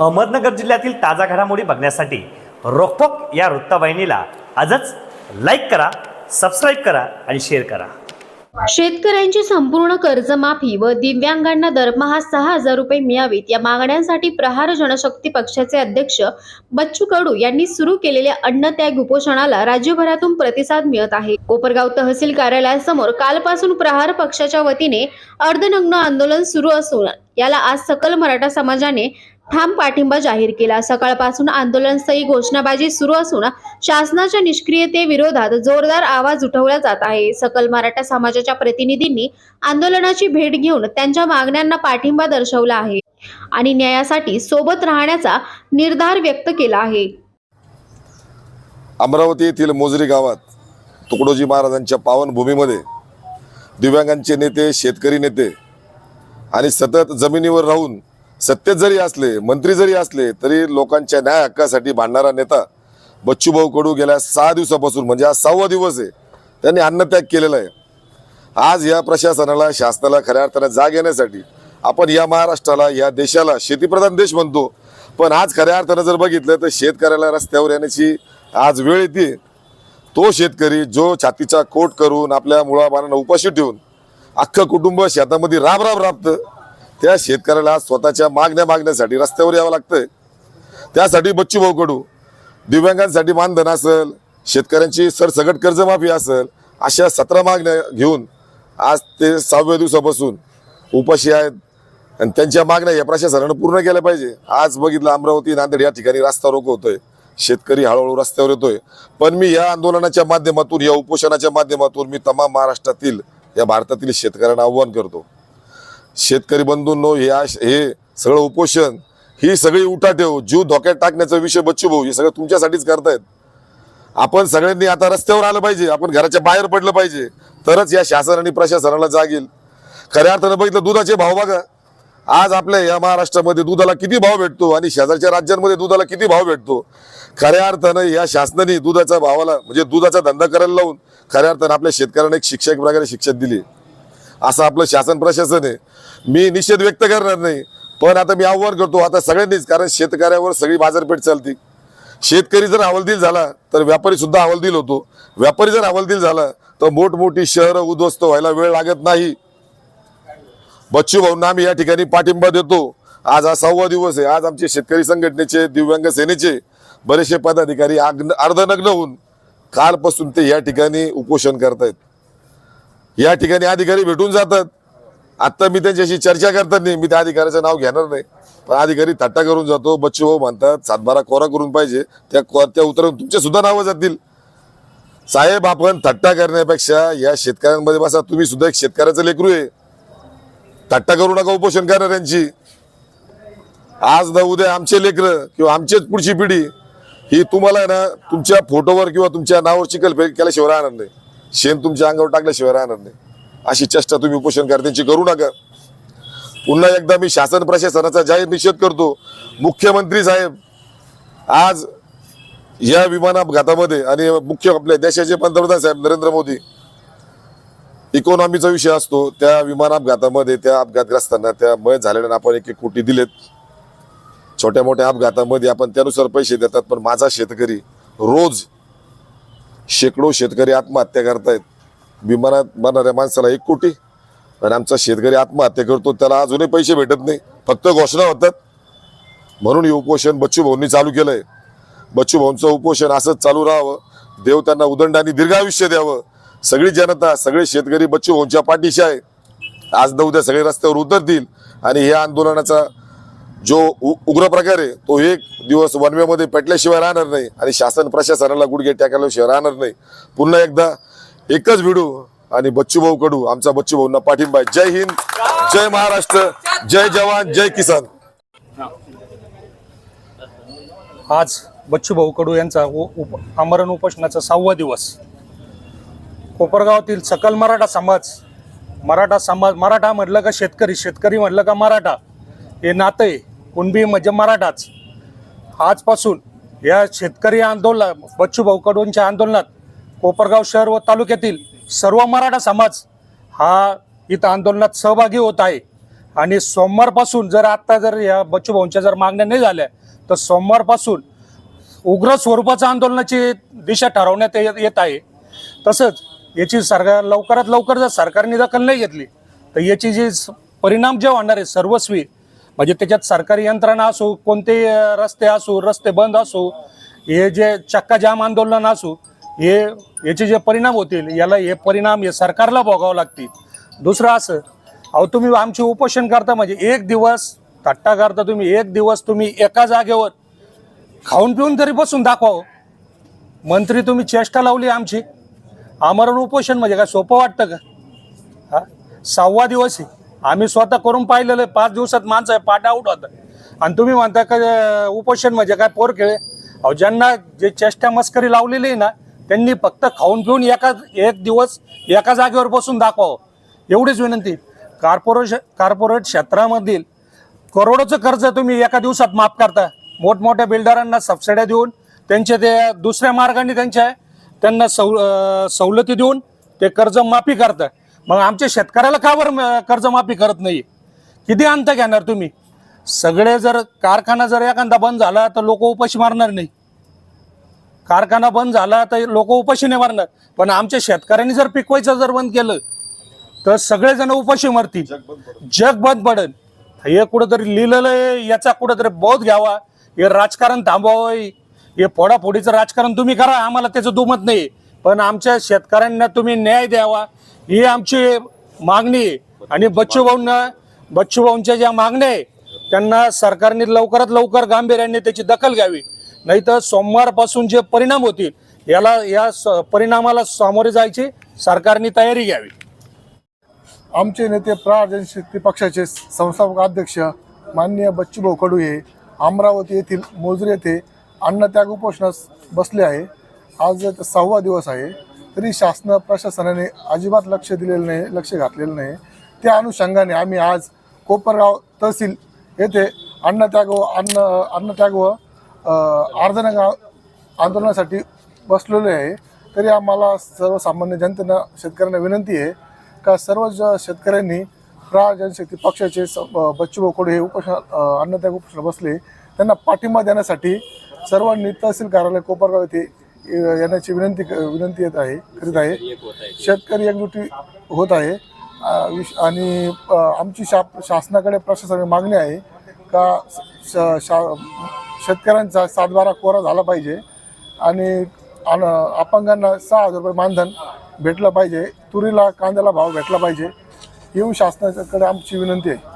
अहमदनगर जिल्ह्यातील ताजा घडामोडी बघण्यासाठी रोकटोक या वृत्तवाहिनीला आजच लाईक करा सबस्क्राईब करा आणि शेअर करा. शेतकऱ्यांची संपूर्ण कर्जमाफी व दिव्यांगांना दरमहा सहा हजार रुपये मिळावेत या मागण्यांसाठी प्रहार जनशक्ती पक्षाचे अध्यक्ष बच्चू कडू यांनी सुरू केलेल्या अन्नत्याग उपोषणाला राज्यभरातून प्रतिसाद मिळत आहे. कोपरगाव तहसील कार्यालयासमोर कालपासून प्रहार पक्षाच्या वतीने अर्धनग्न आंदोलन सुरू असून याला आज सकल मराठा समाजाने ठाम पाठिंबा जाहीर केला. सकाळपासून आंदोलनस्थळी घोषणाबाजी सुरू असून शासनाच्या निष्क्रियते विरोधात जोरदार आवाज उठवला जात आहे. सकल मराठा समाजाच्या प्रतिनिधींनी आंदोलनाची भेट घेऊन त्यांच्या मागण्यांना पाठिंबा दर्शवला आहे आणि न्यायासाठी सोबत राहण्याचा निर्धार व्यक्त केला आहे. अमरावती येथील मोजरी गावात तुकडोजी महाराजांच्या पावनभूमीमध्ये दिव्यांगांचे नेते शेतकरी नेते आणि सतत जमिनीवर राहून सत्तेत जरी असले मंत्री जरी असले तरी लोकांच्या न्याय हक्कासाठी भांडणारा नेता बच्चूभाऊ कडू गेल्या सहा दिवसापासून म्हणजे आज सहावा दिवस आहे त्यांनी अन्नत्याग केलेला आहे. आज या प्रशासनाला शासनाला खऱ्या अर्थानं जाग येण्यासाठी आपण या महाराष्ट्राला या देशाला शेतीप्रधान देश म्हणतो. पण आज खऱ्या अर्थानं जर बघितलं तर शेतकऱ्याला रस्त्यावर येण्याची आज वेळ येते. तो शेतकरी जो छातीचा कोट करून आपल्या मुळाबाळांना उपाशी ठेवून अख्खं कुटुंब शेतामध्ये राब राब राबतं. त्या शेतकऱ्याला स्वतःच्या मागण्या मागण्यासाठी रस्त्यावर यावं लागतंय. त्यासाठी बच्चू भाऊ कडू दिव्यांगांसाठी मानधन असेल शेतकऱ्यांची सरसगट कर्जमाफी असेल अशा सतरा मागण्या घेऊन आज ते सहाव्या दिवसापासून उपाशी आहेत. आणि त्यांच्या मागण्या या प्रशासनानं पूर्ण केल्या पाहिजे. आज बघितलं अमरावती नांदेड या ठिकाणी रस्ता रोको होतोय. शेतकरी हळूहळू रस्त्यावर येतोय. पण मी या आंदोलनाच्या माध्यमातून या उपोषणाच्या माध्यमातून मी तमाम महाराष्ट्रातील या भारतातील शेतकऱ्यांना आव्हान करतो. शेतकरी बंधूंनो या हे सगळं उपोषण ही सगळी उठाठेव जीव धोक्यात टाकण्याचा विषय बच्चू भाऊ हे सगळं तुमच्यासाठीच करतायत. आपण सगळ्यांनी आता रस्त्यावर आलं पाहिजे आपण घराच्या बाहेर पडलं पाहिजे तरच या शासन आणि प्रशासनाला जागेल खऱ्या अर्थानं बघितलं दुधाचे भाव बघा. आज आपल्या या महाराष्ट्रामध्ये दुधाला किती भाव भेटतो आणि शेजारच्या राज्यांमध्ये दुधाला किती भाव भेटतो? खऱ्या अर्थानं या शासनाने दुधाच्या भावाला म्हणजे दुधाचा धंदा करायला लावून खऱ्या अर्थानं आपल्या शेतकऱ्यांना एक शिक्षक प्रकारे शिक्षक दिली. असं आपलं शासन प्रशासन आहे. मी निषेध व्यक्त करणार नाही पण आता मी आव्हान करतो आता सगळ्यांनीच कारण शेतकऱ्यावर सगळी बाजारपेठ चालते. शेतकरी जर हवालदिल झाला तर व्यापारी सुद्धा हवालदिल होतो. व्यापारी जर हवालदिल झाला तर मोठमोठी शहरं उद्ध्वस्त व्हायला वेळ लागत नाही. बच्चू भाऊंना आम्ही या ठिकाणी पाठिंबा देतो. आज हा सहावा दिवस आहे. आज आमचे शेतकरी संघटनेचे दिव्यांग सेनेचे बरेचसे पदाधिकारी आग्न- अर्धनग्न होऊन कालपासून ते या ठिकाणी उपोषण करतायत. या ठिकाणी अधिकारी भेटून जातात. आता मी त्यांच्याशी चर्चा करतात नाही. मी त्या अधिकाऱ्याचं नाव घेणार नाही. पण अधिकारी थट्टा करून जातो बच्चू म्हणतात सातबारा कोरा करून पाहिजे. त्या को- त्या उतरून तुमच्या सुद्धा नावं जातील. साहेब आपण थट्टा करण्यापेक्षा या शेतकऱ्यांमध्ये बसा. तुम्ही सुद्धा एक शेतकऱ्याचं लेकरू आहे. थट्टा करू नका उपोषण करणाऱ्यांची. आज ना उद्या आमचे लेकरं किंवा आमचीच पुढची पिढी ही तुम्हाला ना तुमच्या फोटोवर किंवा तुमच्या नावावर चिकल फेक केल्याशिवाय राहणार नाही. शेण तुमच्या अंगावर टाकल्याशिवाय राहणार नाही. अशी चेष्टा तुम्ही उपोषण करण्याची करू नका. पुन्हा एकदा मी शासन प्रशासनाचा जाहीर निषेध करतो. मुख्यमंत्री साहेब आज या विमान अपघातामध्ये आणि मुख्य आपल्या देशाचे पंतप्रधान साहेब नरेंद्र मोदी इकॉनॉमीचा विषय असतो. त्या विमान अपघातामध्ये त्या अपघातग्रस्तांना त्या मय झालेल्या आपण एक एक कोटी दिलेत. छोट्या मोठ्या अपघातामध्ये आपण त्यानुसार पैसे देतात पण माझा शेतकरी रोज शेकडो शेतकरी आत्महत्या करतायत. विमानात मरणाऱ्या माणसाला एक कोटी आणि आमचा शेतकरी आत्महत्या करतो त्याला अजूनही पैसे भेटत नाही. फक्त घोषणा होतात. म्हणून हे उपोषण बच्चू भाऊंनी चालू केलंय. बच्चू भाऊंचं उपोषण असंच चालू राहावं. देव त्यांना उदंड आणि दीर्घायुष्य द्यावं. सगळी जनता सगळे शेतकरी बच्चू भाऊंच्या पाठीशी आहे. आज न उद्या सगळे रस्त्यावर उतरतील आणि या आंदोलनाचा जो उग्र प्रकार आहे तो एक दिवस वनवेमध्ये पेटल्याशिवाय राहणार नाही आणि शासन प्रशासनाला गुडघे टाकल्याशिवाय राहणार नाही. पुन्हा एकदा एकच भिडू आणि बच्चूभाऊ कडू आमचा बच्चू भाऊंना पाठिंबा आहे. जय हिंद जय महाराष्ट्र जय जवान जय किसान. आज बच्चूभाऊ कडू यांचा उप आमरण उपोषणाचा सहावा दिवस. कोपरगावातील सकल मराठा समाज मराठा समाज मराठा म्हटलं का शेतकरी शेतकरी म्हटलं का मराठा हे नातं आहे कुणबी म्हणजे मराठाच. आजपासून या शेतकरी आंदोलन बच्चूभाऊ कडूंच्या आंदोलनात कोपरगाव शहर व तालुक्यातील सर्व मराठा समाज हा इथं आंदोलनात सहभागी होत आहे. आणि सोमवारपासून जर आत्ता जर या बच्चूभाऊंच्या जर मागण्या नाही झाल्या तर सोमवारपासून उग्र स्वरूपाचं आंदोलनाची दिशा ठरवण्यात येत येत आहे. तसंच याची सरकार लवकरात लवकर जर सरकारने दखल नाही घेतली तर याची जी स- परिणाम जे होणार आहे सर्वस्वी म्हणजे त्याच्यात सरकारी यंत्रणा असो कोणते रस्ते असो रस्ते बंद असो हे जे चक्का जाम आंदोलन असो हे याचे जे परिणाम होतील याला हे परिणाम हे सरकारला भोगावं लागतील. दुसरं असं अहो तुम्ही आमचे उपोषण करता म्हणजे एक दिवस थट्टा करता तुम्ही एक दिवस तुम्ही एका जागेवर खाऊन पिऊन तरी बसून दाखवावं. मंत्री तुम्ही चेष्टा लावली आमची. आमरण उपोषण म्हणजे काय सोपं वाटतं का? हा? सहावा दिवस आहे. आम्ही स्वतः करून पाहिलेलं आहे पाच दिवसात माणसं आहे पाठ आऊट होतं आणि तुम्ही म्हणता का उपोषण म्हणजे काय पोर खेळे? अहो ज्यांना जे चेष्टा मस्करी लावलेली आहे ना त्यांनी फक्त खाऊन पिऊन एका एक दिवस एका जागेवर बसून दाखवावं. एवढीच विनंती. कार्पोरेश कार्पोरेट क्षेत्रामधील करोडोचं कर्ज तुम्ही एका दिवसात माफ करता. मोठमोठ्या बिल्डरांना सबसिड्या देऊन त्यांचे ते दुसऱ्या मार्गाने त्यांच्या त्यांना सव सवलती देऊन ते कर्ज माफी करतं. मग आमच्या शेतकऱ्याला का बरं अं, कर्जमाफी करत नाही? किती अंत घेणार तुम्ही? सगळे जर कारखाना जर एखादा बंद झाला तर लोक उपाशी मारणार नाही. कारखाना बंद झाला तर लोक उपाशी नाही मारणार. पण आमच्या शेतकऱ्यांनी जर पिकवायचं जर बंद केलं तर सगळेजण उपाशी मरतील. जग बंद पडेल. हे कुठंतरी लिहिलेलं आहे याचा कुठंतरी बोध घ्यावा. हे राजकारण थांबवावं. हे फोडाफोडीचं राजकारण तुम्ही करा आम्हाला त्याचं दुमत नाही. पण आमच्या शेतकऱ्यांना तुम्ही न्याय द्यावा ही आमची मागणी आहे. आणि बच्चूभाऊंना बच्चूभाऊंच्या ज्या मागण्या आहे त्यांना सरकारने लवकरात लवकर गांभीर्याने त्याची दखल घ्यावी. नाही तर सोमवारपासून जे परिणाम होतील याला या स- परिणामाला सामोरे जायची सरकारने तयारी घ्यावी. आमचे नेते प्राजन जनशक्ती पक्षाचे संस्थापक अध्यक्ष माननीय बच्चूभाऊ कडू हे अमरावती येथील मोजरी येथे अन्नत्याग उपोषणास बसले आहे. आज सहावा दिवस आहे तरी शासन प्रशासनाने अजिबात लक्ष दिलेलं नाही लक्ष घातलेलं नाही. त्या अनुषंगाने आम्ही आज कोपरगाव तहसील येथे अन्नत्याग व अन्न अन्नत्याग व अर्धनगाव आंदोलनासाठी बसलेलो आहे. तरी आम्हाला सर्वसामान्य जनतेनं शेतकऱ्यांना विनंती आहे का सर्व ज शेतकऱ्यांनी प्रा जनशक्ती पक्षाचे स बच्चूभाऊ कडू हे उपोषण अन्नत्याग उपोषण बसले. त्यांना पाठिंबा देण्यासाठी सर्वांनी तहसील कार्यालय कोपरगाव येथे येण्याची विनंती क- विनंती येत आहे करीत आहे. शेतकरी एकजुटी होत आहे. विश- आणि आमची शा शासनाकडे प्रशासनाकडे मागणी आहे का शा- शेतकऱ्यांचा सातबारा कोरा झाला पाहिजे आणि अन- अपंगांना सहा हजार रुपये मानधन भेटलं पाहिजे तुरीला कांद्याला भाव भेटला पाहिजे येऊ शासनाकडे आमची विनंती आहे.